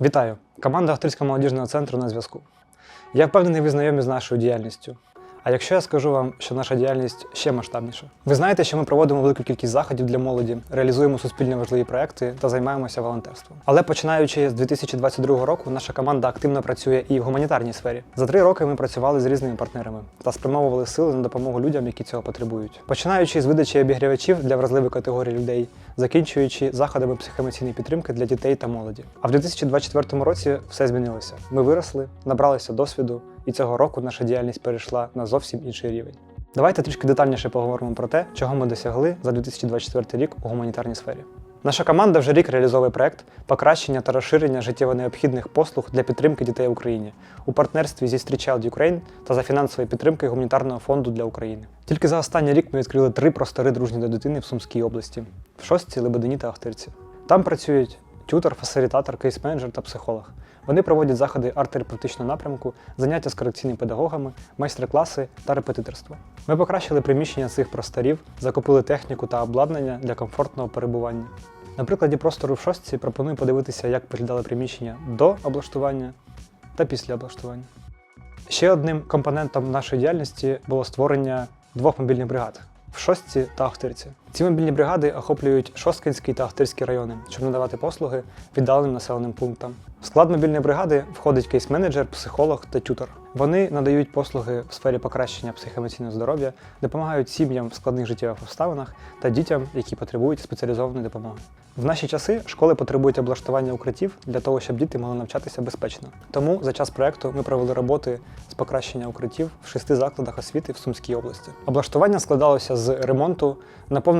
Вітаю! Команда Охтирського молодіжного центру на зв'язку. Я впевнений, ви знайомі з нашою діяльністю. А якщо я скажу вам, що наша діяльність ще масштабніша, ви знаєте, що ми проводимо велику кількість заходів для молоді, реалізуємо суспільно важливі проекти та займаємося волонтерством. Але починаючи з 2022 року, наша команда активно працює і в гуманітарній сфері. За три роки ми працювали з різними партнерами та спрямовували сили на допомогу людям, які цього потребують. Починаючи з видачі обігрівачів для вразливих категорій людей, закінчуючи заходами психоемоційної підтримки для дітей та молоді. А в 2024 році все змінилося. Ми виросли, набралися досвіду, і цього року наша діяльність перейшла на зовсім інший рівень. Давайте трішки детальніше поговоримо про те, чого ми досягли за 2024 рік у гуманітарній сфері. Наша команда вже рік реалізовує проект покращення та розширення життєво необхідних послуг для підтримки дітей в Україні у партнерстві зі Street Child Ukraine та за фінансової підтримки гуманітарного фонду для України. Тільки за останній рік ми відкрили три простори дружні до дитини в Сумській області в Шостці, Лебедині та Охтирці. Там працюють тютор, фасилітатор, кейс-менеджер та психолог. Вони проводять заходи арт-терапевтичного напрямку, заняття з корекційними педагогами, майстер-класи та репетиторство. Ми покращили приміщення цих просторів, закупили техніку та обладнання для комфортного перебування. На прикладі простору в шостці пропоную подивитися, як виглядали приміщення до облаштування та після облаштування. Ще одним компонентом нашої діяльності було створення двох мобільних бригад в Шостці та Охтирці. Ці мобільні бригади охоплюють Шосткинський та Охтирський райони, щоб надавати послуги віддаленим населеним пунктам. В склад мобільної бригади входить кейс-менеджер, психолог та тютор. Вони надають послуги в сфері покращення психоемоційного здоров'я, допомагають сім'ям в складних життєвих обставинах та дітям, які потребують спеціалізованої допомоги. В наші часи школи потребують облаштування укриттів для того, щоб діти могли навчатися безпечно. Тому за час проекту ми провели роботи з покращення укриттів в шести закладах освіти в Сумській області. Облаштування складалося з ремонту,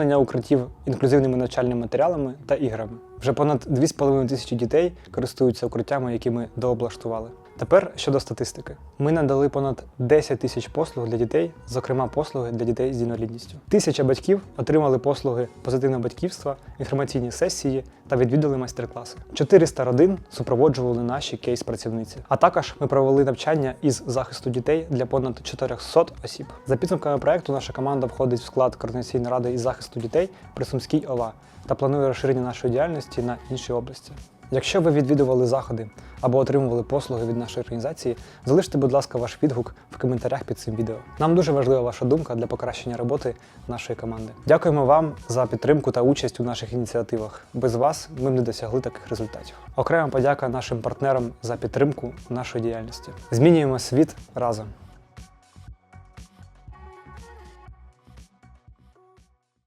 наповнення укриттів інклюзивними навчальними матеріалами та іграми. Вже понад 2,5 тисячі дітей користуються укриттями, які ми дооблаштували. Тепер щодо статистики, ми надали понад 10 тисяч послуг для дітей, зокрема послуги для дітей з інвалідністю. Тисяча батьків отримали послуги позитивного батьківства, інформаційні сесії та відвідали майстер-класи. 400 родин супроводжували наші кейс-працівниці. А також ми провели навчання із захисту дітей для понад 400 осіб. За підсумками проекту, наша команда входить в склад координаційної ради із захисту дітей при Сумській ОВА та планує розширення нашої діяльності на інші області. Якщо ви відвідували заходи або отримували послуги від нашої організації, залиште, будь ласка, ваш відгук в коментарях під цим відео. Нам дуже важлива ваша думка для покращення роботи нашої команди. Дякуємо вам за підтримку та участь у наших ініціативах. Без вас ми б не досягли таких результатів. Окрема подяка нашим партнерам за підтримку нашої діяльності. Змінюємо світ разом.